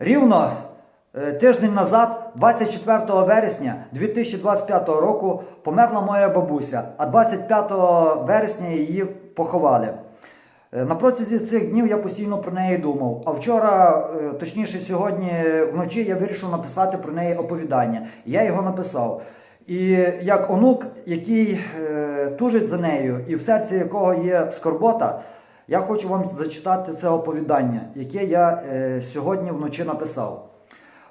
Рівно е, тиждень назад, 24 вересня 2025 року, померла моя бабуся, а 25 вересня її поховали. Е, На протязі цих днів я постійно про неї думав. А вчора, е, точніше сьогодні вночі, я вирішив написати про неї оповідання. Я його написав. І як онук, який тужить за нею, і в серці якого є скорбота, я хочу вам зачитати це оповідання, яке я е, сьогодні вночі написав.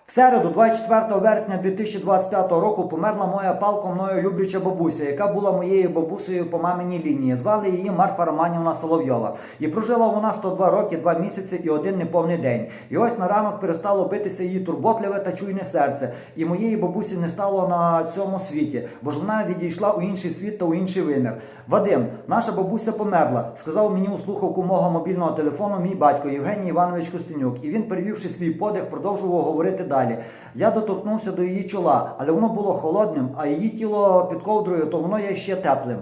В середу, 24 вересня 2025 року, померла моя палко мною любляча бабуся, яка була моєю бабусею по маминій лінії. Звали її Марфа Романівна Соловйова. І прожила вона 102 роки, 2 місяці і один неповний день. І ось на ранок перестало битися її турботливе та чуйне серце. І моєї бабусі не стало на цьому світі, бо ж вона відійшла у інший світ та у інший вимір. Вадим, наша бабуся померла, сказав мені у слухавку мого мобільного телефону мій батько Євгеній Іванович Костенюк. І він, перевівши свій подих, продовжував говорити далі. Я доторкнувся до її чола, але воно було холодним, а її тіло під ковдрою, то воно є ще теплим.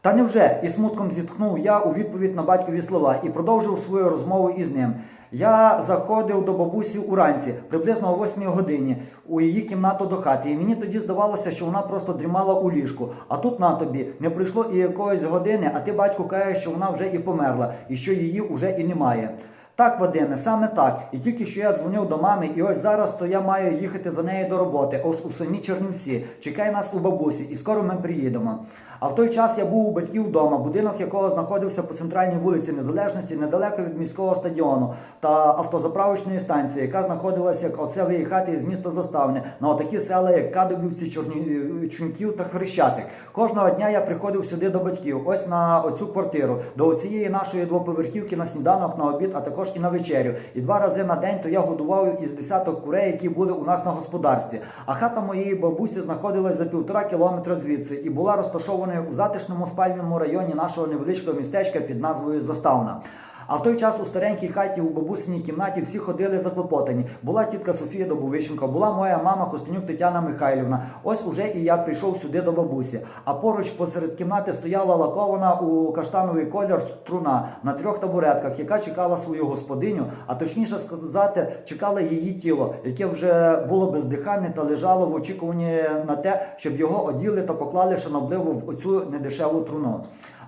Та невже? І смутком зітхнув я у відповідь на батькові слова і продовжив свою розмову із ним. Я заходив до бабусі уранці, приблизно о 8 годині, у її кімнату до хати. І мені тоді здавалося, що вона просто дрімала у ліжку. А тут на тобі не пройшло і якоїсь години, а ти батько каже, що вона вже і померла, і що її вже і немає. Так, Вадиме, саме так. І тільки що я дзвонив до мами, і ось зараз то я маю їхати за нею до роботи. Ось у самі Чернівці. Чекай нас у бабусі, і скоро ми приїдемо. А в той час я був у батьків вдома, будинок якого знаходився по центральній вулиці Незалежності, недалеко від міського стадіону та автозаправочної станції, яка знаходилася як оце виїхати із міста Заставне на отакі села, як Кадобівці, Чорні... Чуньків та Хрещатик. Кожного дня я приходив сюди до батьків, ось на оцю квартиру, до цієї нашої двоповерхівки на сніданок, на обід, а також і на вечерю. І два рази на день то я годував із десяток курей, які були у нас на господарстві. А хата моєї бабусі знаходилась за півтора кілометра звідси і була розташована у затишному спальному районі нашого невеличкого містечка під назвою Заставна. А в той час у старенькій хаті у бабусиній кімнаті всі ходили заклопотані. Була тітка Софія Добовищенко, була моя мама Костенюк Тетяна Михайлівна. Ось уже і я прийшов сюди до бабусі. А поруч посеред кімнати стояла лакована у каштановий колір труна на трьох табуретках, яка чекала свою господиню, а точніше сказати, чекала її тіло, яке вже було бездиханне та лежало в очікуванні на те, щоб його оділи та поклали шанобливо в оцю недешеву труну.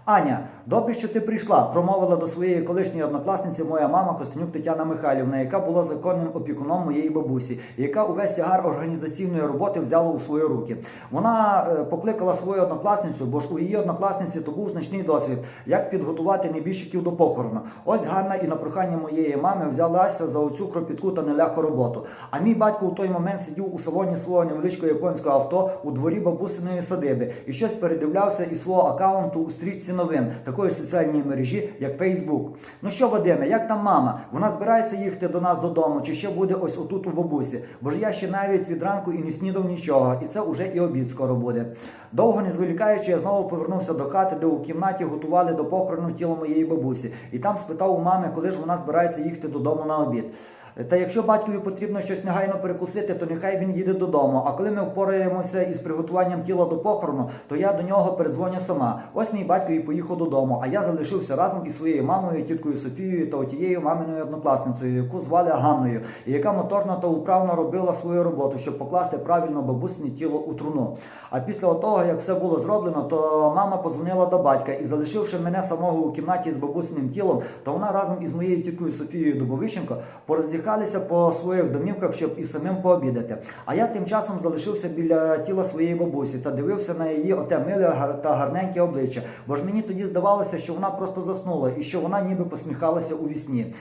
Аня, добре, що ти прийшла, промовила до своєї колишньої однокласниці моя мама Костенюк Тетяна Михайлівна, яка була законним опікуном моєї бабусі, яка увесь тягар організаційної роботи взяла у свої руки. Вона е, покликала свою однокласницю, бо ж у її однокласниці то був значний досвід, як підготувати небіжчиків до похорону. Ось Ганна і на прохання моєї мами взялася за оцю кропітку та нелегку роботу. А мій батько у той момент сидів у салоні свого невеличкого японського авто у дворі бабусиної садиби і щось передивлявся із свого аккаунту у стрічці новин такої соціальної мережі, як Facebook. Ну що, Вадиме, як там мама? Вона збирається їхати до нас додому, чи ще буде ось отут у бабусі? Бо ж я ще навіть від ранку і не снідав нічого, і це уже і обід скоро буде. Довго не зволікаючи, я знову повернувся до хати, де у кімнаті готували до похорону тіло моєї бабусі, і там спитав у мами, коли ж вона збирається їхати додому на обід. Та якщо батькові потрібно щось негайно перекусити, то нехай він їде додому. А коли ми впораємося із приготуванням тіла до похорону, то я до нього передзвоню сама. Ось мій батько і поїхав додому, а я залишився разом із своєю мамою, тіткою Софією та отією маминою однокласницею, яку звали Ганною, і яка моторно та управно робила свою роботу, щоб покласти правильно бабусине тіло у труну. А після того, як все було зроблено, то мама позвонила до батька і, залишивши мене самого у кімнаті з бабусиним тілом, то вона разом із моєю тіткою Софією Добовищенко пороздихалися по своїх домівках, щоб і самим пообідати. А я тим часом залишився біля тіла своєї бабусі та дивився на її оте миле та гарненьке обличчя. Бо ж мені тоді здавалося, що вона просто заснула і що вона ніби посміхалася у вісні.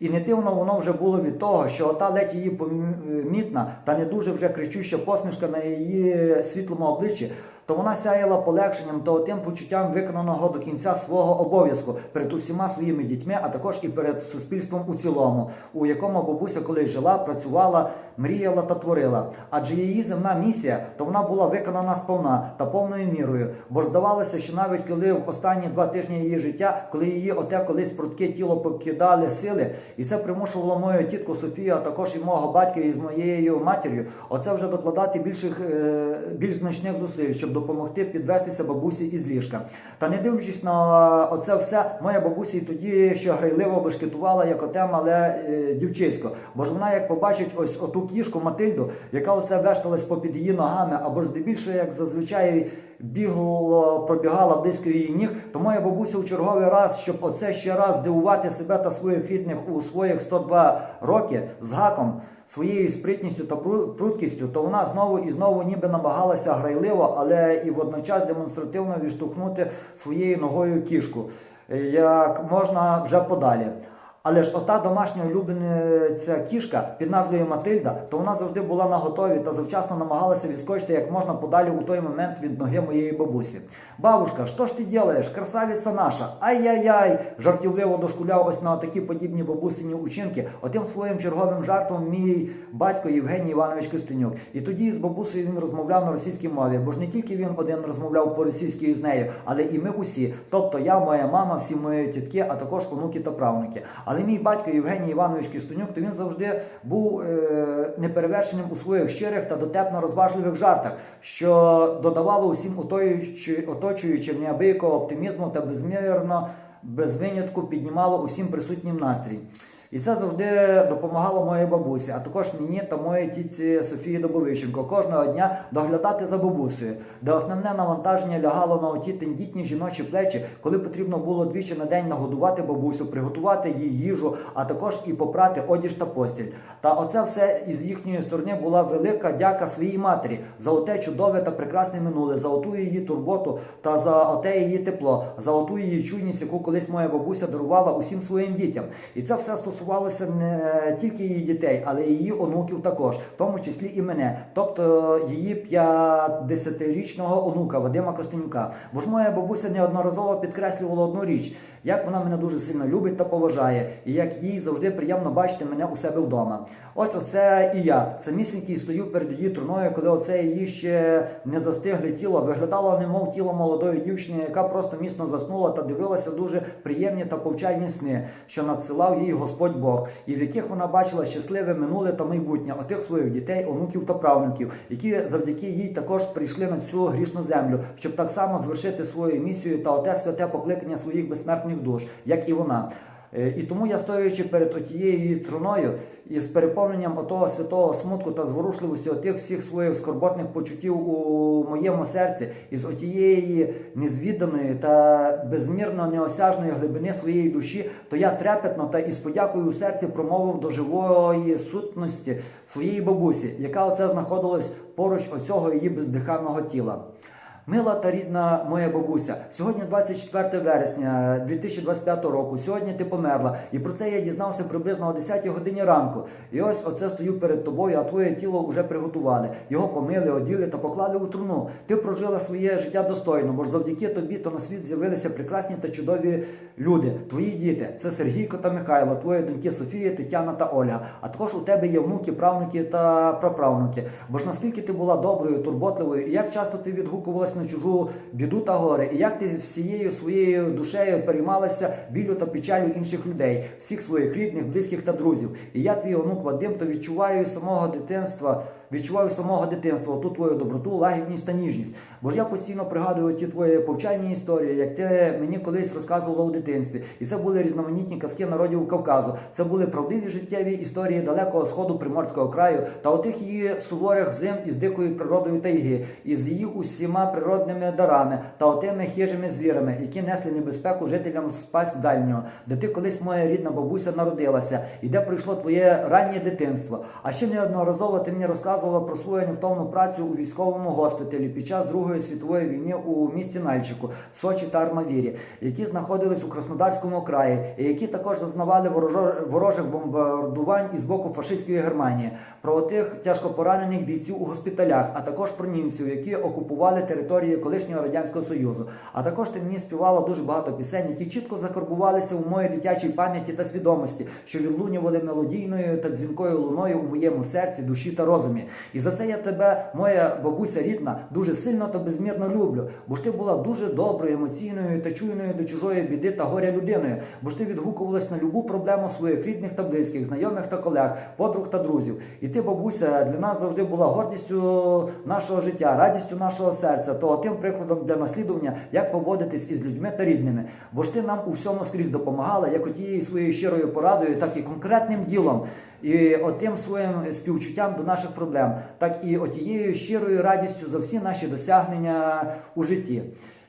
І не дивно воно вже було від того, що ота ледь її помітна та не дуже вже кричуща посмішка на її світлому обличчі, то вона сяяла полегшенням та тим почуттям виконаного до кінця свого обов'язку перед усіма своїми дітьми, а також і перед суспільством у цілому, у якому бабуся колись жила, працювала, мріяла та творила. Адже її земна місія, то вона була виконана сповна та повною мірою. Бо здавалося, що навіть коли в останні два тижні її життя, коли її оте колись прудке тіло покидали сили, і це примушувало мою тітку Софію, а також і мого батька із моєю матір'ю, оце вже докладати більших, е, більш значних зусиль, щоб допомогти підвестися бабусі із ліжка. Та не дивлячись на оце все, моя бабуся і тоді ще грайливо бешкетувала, як оте мале е, дівчисько. Бо ж вона, як побачить ось оту кішку Матильду, яка оце вешталась попід її ногами, або ж здебільшого, як зазвичай бігло, пробігала близько її ніг, то моя бабуся у черговий раз, щоб оце ще раз дивувати себе та своїх рідних у своїх 102 роки з гаком, своєю спритністю та пру- пруткістю, то вона знову і знову ніби намагалася грайливо, але і водночас демонстративно відштовхнути своєю ногою кішку, е, як можна вже подалі. Але ж ота домашня улюблениця кішка під назвою Матильда, то вона завжди була на готові та завчасно намагалася відскочити як можна подалі у той момент від ноги моєї бабусі. Бабушка, що ж ти делаєш? Красавиця наша! Ай-яй-яй! жартівливо дошкуляв ось на такі подібні бабусині учинки. Отим своїм черговим жартом мій батько Євгеній Іванович Костенюк. І тоді з бабусею він розмовляв на російській мові, бо ж не тільки він один розмовляв по російськи з нею, але і ми усі. Тобто я, моя мама, всі мої тітки, а також онуки та правнуки. Але мій батько Євгеній Іванович Кістонюк, то він завжди був е, неперевершеним у своїх щирих та дотепно розважливих жартах, що додавало усім оточуючим неабиякого оптимізму та безмірно, без винятку піднімало усім присутнім настрій. І це завжди допомагало моїй бабусі, а також мені та моїй тітці Софії Добовищенко кожного дня доглядати за бабусею, де основне навантаження лягало на оті тендітні жіночі плечі, коли потрібно було двічі на день нагодувати бабусю, приготувати їй їжу, а також і попрати одіж та постіль. Та оце все із їхньої сторони була велика дяка своїй матері за оте чудове та прекрасне минуле, за оту її турботу та за оте її тепло, за оту її чуйність, яку колись моя бабуся дарувала усім своїм дітям. І це все стосувалося не тільки її дітей, але й її онуків також, в тому числі і мене, тобто її 50-річного онука Вадима Костенюка. Бо ж моя бабуся неодноразово підкреслювала одну річ, як вона мене дуже сильно любить та поважає, і як їй завжди приємно бачити мене у себе вдома. Ось оце і я, самісінький стою перед її труною, коли оце її ще не застигле тіло, виглядало немов тіло молодої дівчини, яка просто міцно заснула та дивилася дуже приємні та повчальні сни, що надсилав їй Господь Бог, і в яких вона бачила щасливе минуле та майбутнє отих своїх дітей, онуків та правнуків, які завдяки їй також прийшли на цю грішну землю, щоб так само звершити свою місію та оте святе покликання своїх безсмертних душ, як і вона. Е, І тому я стоячи перед отією труною із переповненням отого святого смутку та зворушливості отих всіх своїх скорботних почуттів у моєму серці, із отієї незвіданої та безмірно неосяжної глибини своєї душі, то я трепетно та із подякою у серці промовив до живої сутності своєї бабусі, яка оце знаходилась поруч оцього її бездиханного тіла. Мила та рідна моя бабуся, сьогодні 24 вересня 2025 року. Сьогодні ти померла, і про це я дізнався приблизно о 10 годині ранку. І ось оце стою перед тобою, а твоє тіло вже приготували. Його помили, оділи та поклали у труну. Ти прожила своє життя достойно, бо ж завдяки тобі то на світ з'явилися прекрасні та чудові люди. Твої діти це Сергійко та Михайло, твої доньки Софія, Тетяна та Ольга. А також у тебе є внуки, правнуки та праправнуки. Бо ж наскільки ти була доброю, турботливою, і як часто ти на чужу біду та горе, і як ти всією своєю душею переймалася білю та печалю інших людей, всіх своїх рідних, близьких та друзів. І я, твій онук Вадим, то відчуваю самого дитинства. Відчуваю самого дитинства ту твою доброту, лагідність та ніжність. Бо ж я постійно пригадую ті твої повчальні історії, як ти мені колись розказувала у дитинстві. І це були різноманітні казки народів Кавказу. Це були правдиві життєві історії далекого сходу приморського краю та отих її суворих зим із дикою природою тайги, із її усіма природними дарами та отими хижими звірами, які несли небезпеку жителям спасть дальнього, де ти колись моя рідна бабуся народилася, і де пройшло твоє раннє дитинство. А ще неодноразово ти мені розказувала про свою невтомну працю у військовому госпіталі під час Другої світової війни у місті Нальчику, Сочі та Армавірі, які знаходились у Краснодарському краї, і які також зазнавали ворожих бомбардувань із боку фашистської Германії, про тих тяжко поранених бійців у госпіталях, а також про німців, які окупували території колишнього радянського союзу. А також ти мені співала дуже багато пісень, які чітко закарбувалися у моїй дитячій пам'яті та свідомості, що відлунювали мелодійною та дзвінкою луною у моєму серці, душі та розумі. І за це я тебе, моя бабуся рідна, дуже сильно та безмірно люблю. Бо ж ти була дуже доброю, емоційною та чуйною до чужої біди та горя людиною. Бо ж ти відгукувалась на любу проблему своїх рідних та близьких, знайомих та колег, подруг та друзів. І ти, бабуся, для нас завжди була гордістю нашого життя, радістю нашого серця, то тим прикладом для наслідування, як поводитись із людьми та рідними. Бо ж ти нам у всьому скрізь допомагала, як отією своєю щирою порадою, так і конкретним ділом, і отим своїм співчуттям до наших проблем, так і отією щирою радістю за всі наші досягнення у житті.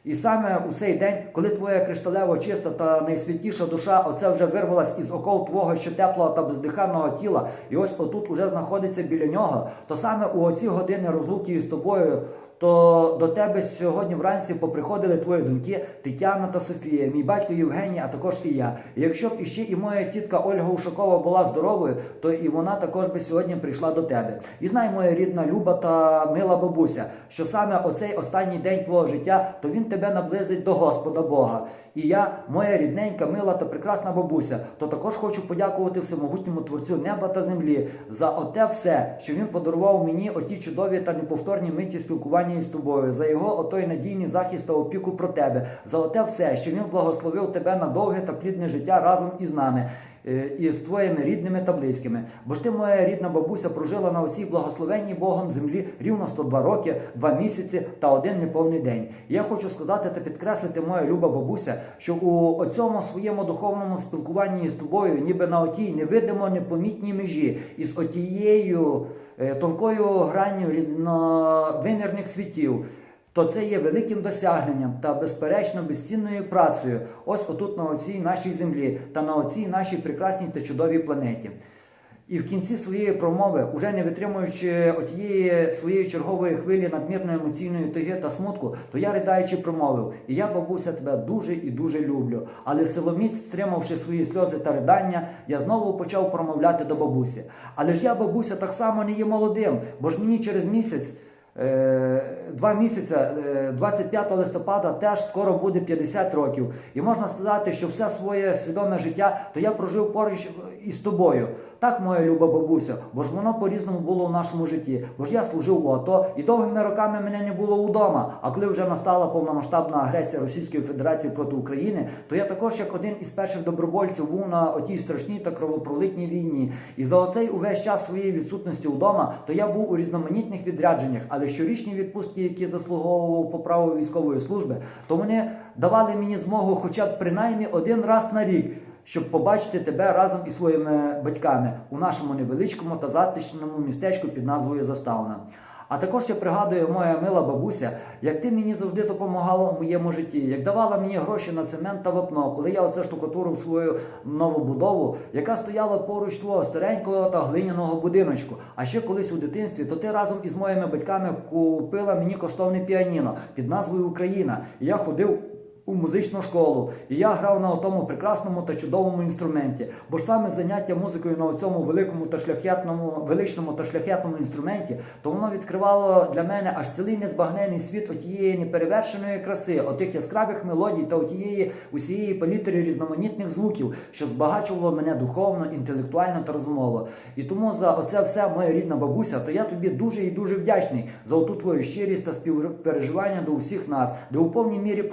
І саме у цей день, коли твоя кришталево чиста та найсвятіша душа, оце вже вирвалась із оков твого ще теплого та бездиханного тіла, і ось отут уже знаходиться біля нього, то саме у оці години розлуки із тобою. То до тебе сьогодні вранці поприходили твої доньки Тетяна та Софія, мій батько Євгеній, а також і я. Якщо б іще і моя тітка Ольга Ушакова була здоровою, то і вона також би сьогодні прийшла до тебе. І знай, моя рідна люба та мила бабуся, що саме оцей останній день твого життя, то він тебе наблизить до Господа Бога. І я, моя рідненька, мила та прекрасна бабуся, то також хочу подякувати всемогутньому творцю неба та землі за оте все, що він подарував мені оті чудові та неповторні миті спілкування із тобою, за його отой надійний захист та опіку про тебе, за оте все, що він благословив тебе на довге та плідне життя разом із нами. Е, І з твоїми рідними та близькими. Бо ж ти, моя рідна бабуся, прожила на оцій благословенній Богом землі рівно 102 роки, 2 місяці та один неповний день. Я хочу сказати та підкреслити, моя люба бабуся, що у оцьому своєму духовному спілкуванні з тобою, ніби на отій невидимо непомітній межі, із отією е, тонкою гранню різновимірних світів. То це є великим досягненням та безперечно безцінною працею. Ось отут на оцій нашій землі та на оцій нашій прекрасній та чудовій планеті. І в кінці своєї промови, уже не витримуючи отієї своєї чергової хвилі надмірної емоційної тоги та смутку, то я ридаючи промовив: І я, бабуся, тебе дуже і дуже люблю. Але силоміць, стримавши свої сльози та ридання, я знову почав промовляти до бабусі. Але ж я, бабуся, так само не є молодим, бо ж мені через місяць. Е, Два місяці, е, 25 листопада, теж скоро буде 50 років. І можна сказати, що все своє свідоме життя то я прожив поруч із тобою. Так, моя люба бабуся, бо ж воно по-різному було в нашому житті. Бо ж я служив у АТО і довгими роками мене не було вдома. А коли вже настала повномасштабна агресія Російської Федерації проти України, то я також як один із перших добровольців був на отій страшній та кровопролитній війні. І за оцей увесь час своєї відсутності вдома, то я був у різноманітних відрядженнях, але щорічні відпустки, які заслуговував по праву військової служби, то вони давали мені змогу, хоча б принаймні один раз на рік щоб побачити тебе разом із своїми батьками у нашому невеличкому та затишному містечку під назвою Заставна. А також я пригадую, моя мила бабуся, як ти мені завжди допомагала у моєму житті, як давала мені гроші на цемент та вапно, коли я оце штукатурив свою нову будову, яка стояла поруч твого старенького та глиняного будиночку. А ще колись у дитинстві, то ти разом із моїми батьками купила мені коштовне піаніно під назвою Україна. І я ходив у музичну школу. І я грав на тому прекрасному та чудовому інструменті. Бо саме заняття музикою на цьому великому та шляхетному, величному та шляхетному інструменті, то воно відкривало для мене аж цілий незбагнений світ отієї неперевершеної краси, отих яскравих мелодій та отієї усієї палітри різноманітних звуків, що збагачувало мене духовно, інтелектуально та розумово. І тому за оце все, моя рідна бабуся, то я тобі дуже і дуже вдячний за оту твою щирість та співпереживання до усіх нас, де у повній мірі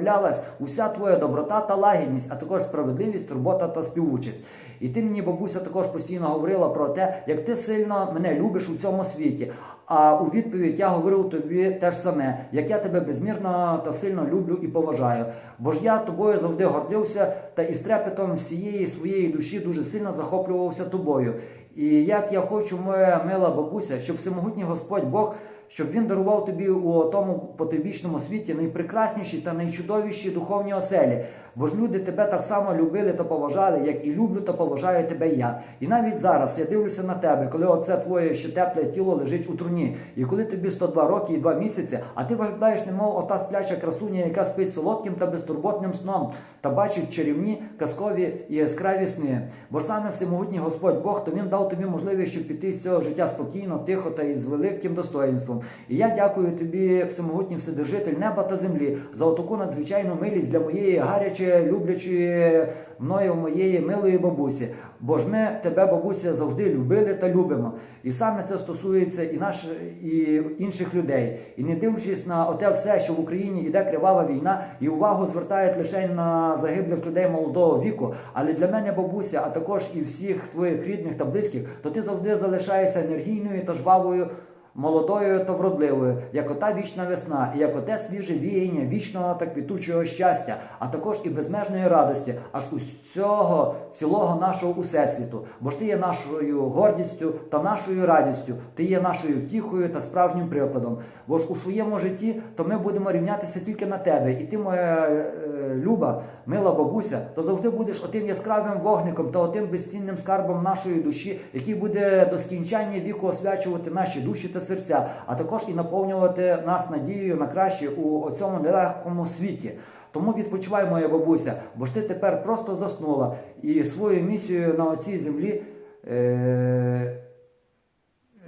проявлялась уся твоя доброта та лагідність, а також справедливість, турбота та співучість. І ти мені, бабуся, також постійно говорила про те, як ти сильно мене любиш у цьому світі. А у відповідь я говорив тобі те ж саме, як я тебе безмірно та сильно люблю і поважаю. Бо ж я тобою завжди гордився та із трепетом всієї своєї душі дуже сильно захоплювався тобою. І як я хочу, моя мила бабуся, щоб всемогутній Господь Бог щоб він дарував тобі у тому потойбічному світі найпрекрасніші та найчудовіші духовні оселі. Бо ж люди тебе так само любили та поважали, як і люблю та поважаю тебе я. І навіть зараз я дивлюся на тебе, коли оце твоє ще тепле тіло лежить у труні, і коли тобі 102 роки і 2 місяці, а ти виглядаєш, немов ота спляча красуня, яка спить солодким та безтурботним сном, та бачить чарівні, казкові і яскраві сни. Бо саме всемогутній Господь Бог, то він дав тобі можливість, щоб піти з цього життя спокійно, тихо та із великим достоїнством. І я дякую тобі, всемогутній Вседержитель неба та землі, за отаку надзвичайну милість для моєї гарячої люблячої мною моєї милої бабусі. Бо ж ми тебе, бабуся, завжди любили та любимо. І саме це стосується і наш, і інших людей. І не дивлячись на оте все, що в Україні йде кривава війна, і увагу звертають лише на загиблих людей молодого віку. Але для мене бабуся, а також і всіх твоїх рідних та близьких, то ти завжди залишаєшся енергійною та жвавою. Молодою та вродливою, як ота вічна весна, і як оте свіже віяння вічного та квітучого щастя, а також і безмежної радості, аж усього цілого нашого усесвіту. Бо ж ти є нашою гордістю та нашою радістю, ти є нашою втіхою та справжнім прикладом. Бо ж у своєму житті то ми будемо рівнятися тільки на тебе, і ти, моя е, люба, мила бабуся, то завжди будеш отим яскравим вогником та отим безцінним скарбом нашої душі, який буде до скінчання віку освячувати наші душі та серця, а також і наповнювати нас надією на краще у цьому нелегкому світі. Тому відпочивай, моя бабуся, бо ж ти тепер просто заснула і свою місію на оцій землі. Е-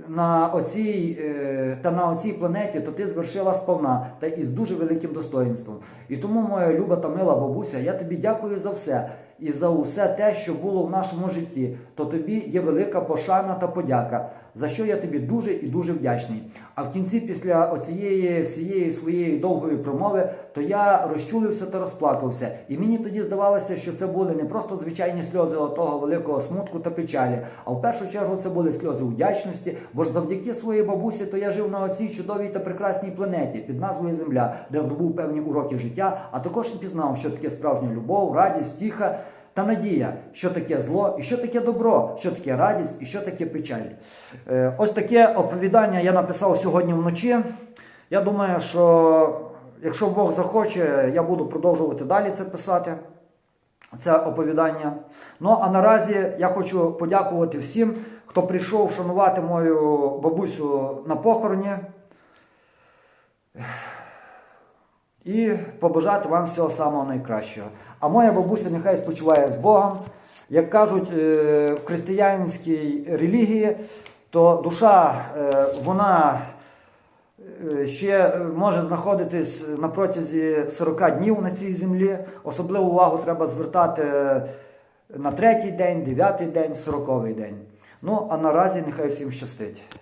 на оцій, е, та на оцій планеті, то ти звершила сповна та із дуже великим достоїнством. І тому, моя люба та мила бабуся, я тобі дякую за все і за усе те, що було в нашому житті. То тобі є велика пошана та подяка, за що я тобі дуже і дуже вдячний. А в кінці, після оцієї всієї своєї довгої промови, то я розчулився та розплакався. І мені тоді здавалося, що це були не просто звичайні сльози того великого смутку та печалі, а в першу чергу це були сльози вдячності, бо ж завдяки своїй бабусі, то я жив на оцій чудовій та прекрасній планеті під назвою Земля, де здобув певні уроки життя, а також і пізнав, що таке справжня любов, радість, втіха. Та надія, що таке зло, і що таке добро, що таке радість, і що таке печаль. Е, ось таке оповідання я написав сьогодні вночі. Я думаю, що якщо Бог захоче, я буду продовжувати далі це писати, це оповідання. Ну а наразі я хочу подякувати всім, хто прийшов вшанувати мою бабусю на похороні. І побажати вам всього самого найкращого. А моя бабуся нехай спочиває з Богом. Як кажуть е, в християнській релігії, то душа е, вона е, ще може знаходитись на протязі 40 днів на цій землі. Особливу увагу треба звертати на третій день, дев'ятий день, сороковий день. Ну а наразі нехай всім щастить.